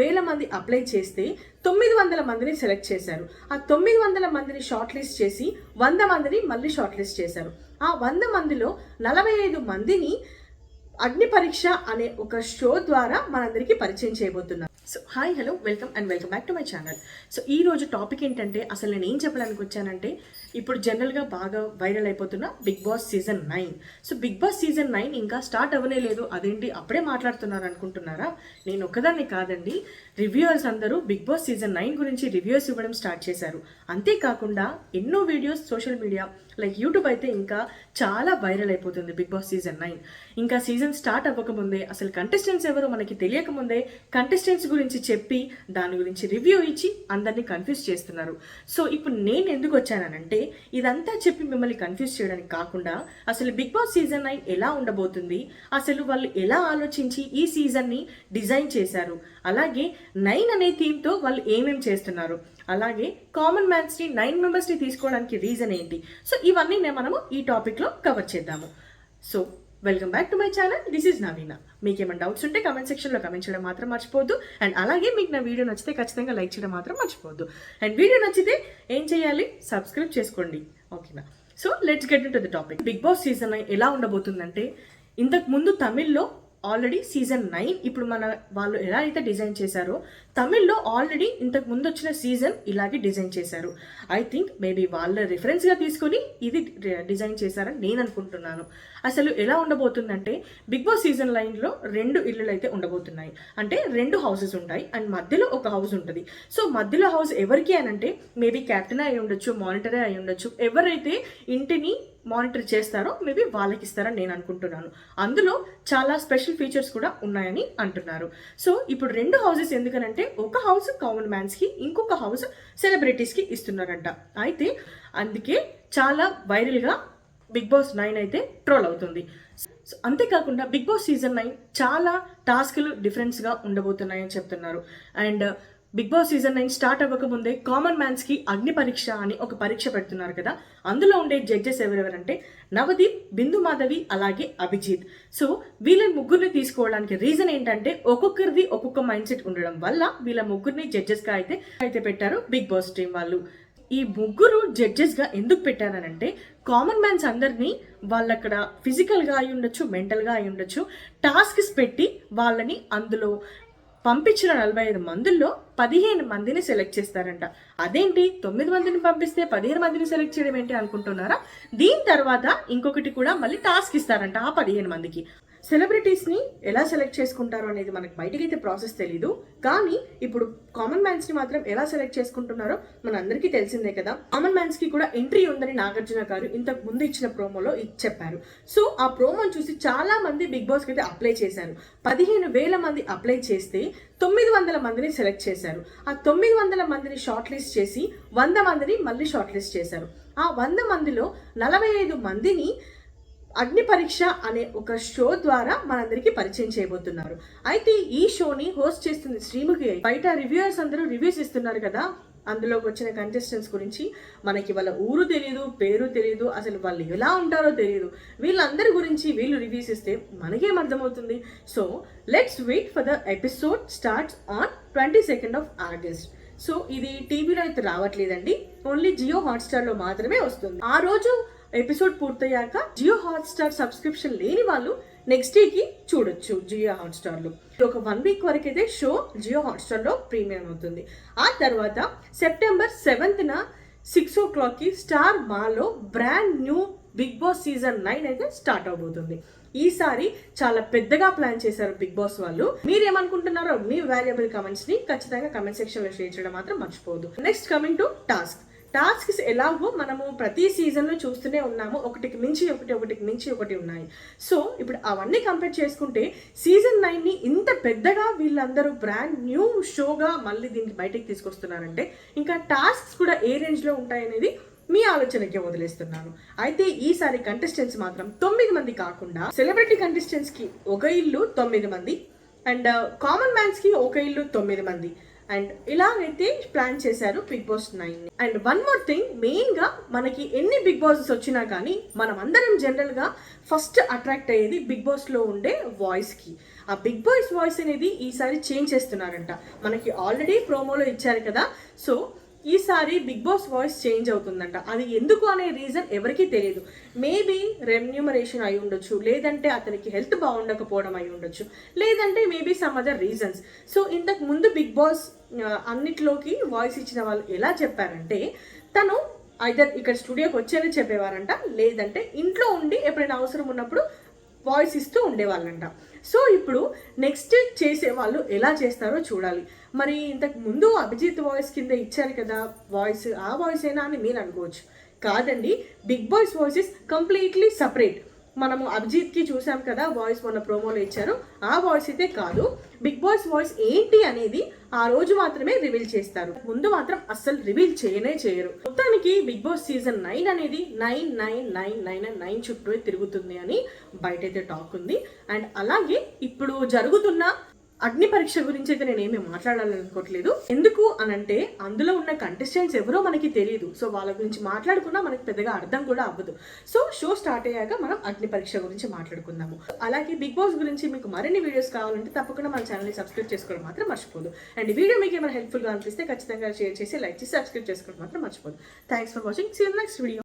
వేల మంది అప్లై చేస్తే తొమ్మిది వందల మందిని సెలెక్ట్ చేశారు. ఆ తొమ్మిది వందల మందిని షార్ట్ లిస్ట్ చేసి వంద మందిని మళ్ళీ షార్ట్ లిస్ట్ చేశారు. ఆ వంద మందిలో నలభై ఐదు మందిని అగ్ని పరీక్ష అనే ఒక షో ద్వారా మనందరికీ పరిచయం చేయబోతున్నారు. So hi hello welcome and welcome back to my channel so ఈ రోజు టాపిక్ ఏంటంటే అసలు నేను ఏం చెప్పడానికి వచ్చానంటే ఇప్పుడు జనరల్గా బాగా వైరల్ అయిపోతున్న Bigg Boss season nine so Bigg Boss season nine ఇంకా స్టార్ట్ అవ్వనే లేదు. అదేంటి? అప్పుడే మాట్లాడుతున్నారు అనుకుంటున్నారా? నేను ఒక్కదాన్ని కాదండి. రివ్యూయర్స్ అందరూ బిగ్ బాస్ సీజన్ నైన్ గురించి రివ్యూస్ ఇవ్వడం స్టార్ట్ చేశారు. అంతేకాకుండా ఎన్నో videos social media like YouTube అయితే ఇంకా చాలా వైరల్ అయిపోతుంది బిగ్ బాస్ సీజన్ నైన్ ఇంకా సీజన్ స్టార్ట్ అవ్వకముందే అసలు కంటెస్టెంట్స్ ఎవరో మనకి తెలియకముందే కంటెస్టెంట్స్ గురించి చెప్పి దాని గురించి రివ్యూ ఇచ్చి అందరినీ కన్ఫ్యూజ్ చేస్తున్నారు. సో ఇప్పుడు నేను ఎందుకు వచ్చానంటే ఇదంతా చెప్పి మిమ్మల్ని కన్ఫ్యూజ్ చేయడానికి కాకుండా అసలు బిగ్ బాస్ సీజన్ నైన్ ఎలా ఉండబోతుంది అసలు వాళ్ళు ఎలా ఆలోచించి ఈ సీజన్ని డిజైన్ చేశారు అలాగే నైన్ అనే థీమ్తో వాళ్ళు ఏమేం చేస్తున్నారు అలాగే కామన్ మ్యాన్స్ని నైన్ మెంబర్స్ని తీసుకోవడానికి రీజన్ ఏంటి సో ఇవన్నీ మనము ఈ టాపిక్లో కవర్ చేద్దాము. So welcome back to my channel this is Naveena మీకు ఏమైనా డౌట్స్ ఉంటే కమెంట్ సెక్షన్లో కమెంట్ చేయడం మాత్రం మర్చిపోద్దు అండ్ అలాగే మీకు నా వీడియో నచ్చితే ఖచ్చితంగా లైక్ చేయడం మాత్రం మర్చిపోద్దు అండ్ వీడియో నచ్చితే ఏం చేయాలి? సబ్స్క్రైబ్ చేసుకోండి. ఓకేనా so let's get into the topic Bigg Boss season ఎలా ఉండబోతుందంటే ఇంతకు ముందు తమిళ్ళో ఆల్రెడీ సీజన్ నైన్. ఇప్పుడు మన వాళ్ళు ఎలా అయితే డిజైన్ చేశారో తమిళ్ళో ఆల్రెడీ ఇంతకు ముందు వచ్చిన సీజన్ ఇలాగే డిజైన్ చేశారు. ఐ థింక్ మేబీ వాళ్ళ రిఫరెన్స్గా తీసుకొని ఇది డిజైన్ చేశారని నేను అనుకుంటున్నాను. అసలు ఎలా ఉండబోతుందంటే బిగ్ బాస్ సీజన్ లైన్లో రెండు ఇల్లులు అయితే ఉండబోతున్నాయి. అంటే రెండు హౌసెస్ ఉంటాయి అండ్ మధ్యలో ఒక హౌస్ ఉంటుంది. సో మధ్యలో హౌస్ ఎవరికి అని అంటే మేబీ క్యాప్టెన్ అయి ఉండొచ్చు మానిటరే అయి ఉండొచ్చు. ఎవరైతే ఇంటిని మానిటర్ చేస్తారో మేబీ వాళ్ళకి ఇస్తారని నేను అనుకుంటున్నాను. అందులో చాలా స్పెషల్ ఫీచర్స్ కూడా ఉన్నాయని అంటున్నారు. సో ఇప్పుడు రెండు హౌసెస్ ఎందుకనంటే ఒక హౌస్ కామన్ మ్యాన్స్కి ఇంకొక హౌస్ సెలబ్రిటీస్కి ఇస్తున్నారంట. అయితే అందుకే చాలా వైరల్గా బిగ్ బాస్ నైన్ అయితే ట్రోల్ అవుతుంది. సో అంతేకాకుండా బిగ్ బాస్ సీజన్ నైన్ చాలా టాస్క్లు డిఫరెన్స్గా ఉండబోతున్నాయని చెప్తున్నారు. And Bigg Boss season nine start అవ్వకముందే కామన్ మ్యాన్స్కి అగ్ని పరీక్ష అని ఒక పరీక్ష పెడుతున్నారు కదా. అందులో ఉండే జడ్జెస్ ఎవరెవరంటే నవదీప్ బిందు మాధవి అలాగే అభిజిత్. సో వీళ్ళ ముగ్గురిని తీసుకోవడానికి రీజన్ ఏంటంటే ఒక్కొక్కరిది ఒక్కొక్క మైండ్ సెట్ ఉండడం వల్ల వీళ్ళ ముగ్గురిని జడ్జెస్గా అయితే అయితే పెట్టారు బిగ్ బాస్ టీం వాళ్ళు. ఈ ముగ్గురు జడ్జెస్గా ఎందుకు పెట్టారనంటే కామన్ మ్యాన్స్ అందరినీ వాళ్ళక్కడ ఫిజికల్గా అయి ఉండొచ్చు మెంటల్గా అయి ఉండొచ్చు టాస్క్స్ పెట్టి వాళ్ళని అందులో పంపించిన నలభై ఐదు మందుల్లో పదిహేను మందిని సెలెక్ట్ చేస్తారంట. అదేంటి? తొమ్మిది మందిని పంపిస్తే పదిహేను మందిని సెలెక్ట్ చేయడం ఏంటి అనుకుంటున్నారా? దీని తర్వాత ఇంకొకటి కూడా మళ్ళీ టాస్క్ ఇస్తారంట ఆ పదిహేను మందికి. సెలబ్రిటీస్ని ఎలా సెలెక్ట్ చేసుకుంటారో అనేది మనకు బయటకైతే ప్రాసెస్ తెలీదు. కానీ ఇప్పుడు కామన్ మ్యాన్స్ని మాత్రం ఎలా సెలెక్ట్ చేసుకుంటున్నారో మన అందరికీ తెలిసిందే కదా. కామన్ మ్యాన్స్కి కూడా ఎంట్రీ ఉందని నాగార్జున గారు ఇంతకు ముందు ఇచ్చిన ప్రోమోలో చెప్పారు. సో ఆ ప్రోమోని చూసి చాలా మంది బిగ్ బాస్కి అయితే అప్లై చేశారు. పదిహేను వేల మంది అప్లై చేస్తే తొమ్మిది వందల మందిని సెలెక్ట్ చేశారు. ఆ తొమ్మిది వందల మందిని షార్ట్ లిస్ట్ చేసి వంద మందిని మళ్ళీ షార్ట్ లిస్ట్ చేశారు. ఆ వంద మందిలో నలభై ఐదు మందిని అగ్ని పరీక్ష అనే ఒక షో ద్వారా మనందరికీ పరిచయం చేయబోతున్నారు. అయితే ఈ షోని హోస్ట్ చేస్తుంది శ్రీముఖి. బయట రివ్యూయర్స్ అందరూ రివ్యూస్ ఇస్తున్నారు కదా? అందులోకి వచ్చిన కంటెస్టెంట్స్ గురించి మనకి వాళ్ళ ఊరు తెలియదు పేరు తెలియదు అసలు వాళ్ళు ఎలా ఉంటారో తెలియదు వీళ్ళందరి గురించి వీళ్ళు రివ్యూస్ ఇస్తే మనకేం అర్థమవుతుంది? So let's wait for the episode starts on twenty second of August so ఇది టీవీలో అయితే రావట్లేదండి. ఓన్లీ జియో హాట్స్టార్లో మాత్రమే వస్తుంది. ఆ రోజు ఎపిసోడ్ పూర్తయ్యాక జియో హాట్స్టార్ సబ్స్క్రిప్షన్ లేని వాళ్ళు నెక్స్ట్ డేకి చూడొచ్చు జియో హాట్స్టార్లో. ఒక వన్ వీక్ వరకు అయితే షో జియో హాట్స్టార్లో ప్రీమియం అవుతుంది. ఆ తర్వాత సెప్టెంబర్ సెవెంత్న సిక్స్ ఓ క్లాక్కి స్టార్ మాలో brand new Bigg Boss season nine అయితే స్టార్ట్ అవబోతుంది. ఈసారి చాలా పెద్దగా ప్లాన్ చేశారు బిగ్ బాస్ వాళ్ళు. మీరు ఏమనుకుంటున్నారో మీ వాల్యుబుల్ కమెంట్స్ని ఖచ్చితంగా కమెంట్ సెక్షన్లో షేర్ చేయడం మాత్రం మర్చిపోవద్దు. Next coming to task. Tasks ఎలాగో మనము ప్రతి సీజన్లో చూస్తూనే ఉన్నాము. ఒకటికి మించి ఒకటి ఒకటికి మించి ఒకటి ఉన్నాయి. సో ఇప్పుడు అవన్నీ కంపేర్ చేసుకుంటే సీజన్ నైన్ని ఇంత పెద్దగా వీళ్ళందరూ బ్రాండ్ న్యూ షోగా మళ్ళీ దీనికి బయటకు తీసుకొస్తున్నారంటే ఇంకా టాస్క్స్ కూడా ఏ రేంజ్లో ఉంటాయనేది మీ ఆలోచనకే వదిలేస్తున్నాను. అయితే ఈసారి కంటెస్టెంట్స్ మాత్రం తొమ్మిది మంది కాకుండా సెలబ్రిటీ కంటెస్టెంట్స్కి ఒక ఇల్లు తొమ్మిది మంది అండ్ uh, కామన్ మ్యాన్స్కి ఒక ఇల్లు తొమ్మిది మంది. అండ్ ఇలాగైతే ప్లాన్ చేశారు Bigg Boss nine and one more thing మెయిన్గా మనకి ఎన్ని బిగ్ బాసెస్ వచ్చినా కానీ మనం అందరం జనరల్గా ఫస్ట్ అట్రాక్ట్ అయ్యేది బిగ్ బాస్లో ఉండే వాయిస్కి. ఆ బిగ్ బాయ్స్ వాయిస్ అనేది ఈసారి చేంజ్ చేస్తున్నారంట. మనకి ఆల్రెడీ ప్రోమోలో ఇచ్చారు కదా. సో ఈసారి బిగ్ బాస్ వాయిస్ చేంజ్ అవుతుందంట. అది ఎందుకు అనే రీజన్ ఎవరికీ తెలియదు. మేబీ రెమ్యూమరేషన్ అయి ఉండొచ్చు లేదంటే అతనికి హెల్త్ బాగుండకపోవడం అయి ఉండొచ్చు లేదంటే maybe some other reasons. So ఇంతకు ముందు బిగ్ బాస్ అన్నిట్లోకి వాయిస్ ఇచ్చిన వాళ్ళు ఎలా చెప్పారంటే తను ఐదర్ ఇక్కడ స్టూడియోకి వచ్చేది చెప్పేవారంట లేదంటే ఇంట్లో ఉండి ఎప్పుడైనా అవసరం ఉన్నప్పుడు వాయిస్ ఇస్తూ ఉండేవాళ్ళంట. సో ఇప్పుడు నెక్స్ట్ చేసే వాళ్ళు ఎలా చేస్తారో చూడాలి. మరి ఇంతకు ముందు అభిజిత్ వాయిస్ కింద ఇచ్చారు కదా వాయిస్ ఆ వాయిస్ అయినా అని మీరు అనుకోవచ్చు. కాదండి Bigg Boss's voice is completely separate. మనము అభిజిత్కి చూసాం కదా వాయిస్ మొన్న ప్రోమోలో ఇచ్చారు. ఆ వాయిస్ అయితే కాదు. బిగ్ బాస్ వాయిస్ ఏంటి అనేది ఆ రోజు మాత్రమే రివీల్ చేస్తారు. ముందు మాత్రం అస్సలు రివీల్ చేయనే చేయరు. మొత్తానికి బిగ్ బాస్ సీజన్ నైన్ అనేది nine nine nine nine and nine చుట్టూ తిరుగుతుంది అని బయట అయితే టాక్ ఉంది. అండ్ అలాగే ఇప్పుడు జరుగుతున్న అగ్ని పరీక్ష గురించి అయితే నేను ఏమీ మాట్లాడాలనుకోవట్లేదు. ఎందుకు అనంటే అందులో ఉన్న కంటెస్టెంట్స్ ఎవరో మనకి తెలియదు సో వాళ్ళ గురించి మాట్లాడుకున్నా మనకి పెద్దగా అర్థం కూడా అవ్వదు. సో షో స్టార్ట్ అయ్యాక మనం అగ్ని పరీక్ష గురించి మాట్లాడుకుందాము. అలాగే బిగ్ బాస్ గురించి మీకు మరిన్ని వీడియోస్ కావాలంటే తప్పకుండా మన ఛానల్ని సబ్స్క్రైబ్ చేసుకోవడం మాత్రం మర్చిపోదు. అండ్ వీడియో మీకు ఏమైనా హెల్ప్ఫుల్గా అనిపిస్తే ఖచ్చితంగా షేర్ చేసి లైక్ చేసి సబ్స్క్రైబ్ చేసుకోవడం మాత్రం మర్చిపోదు. Thanks for watching see next video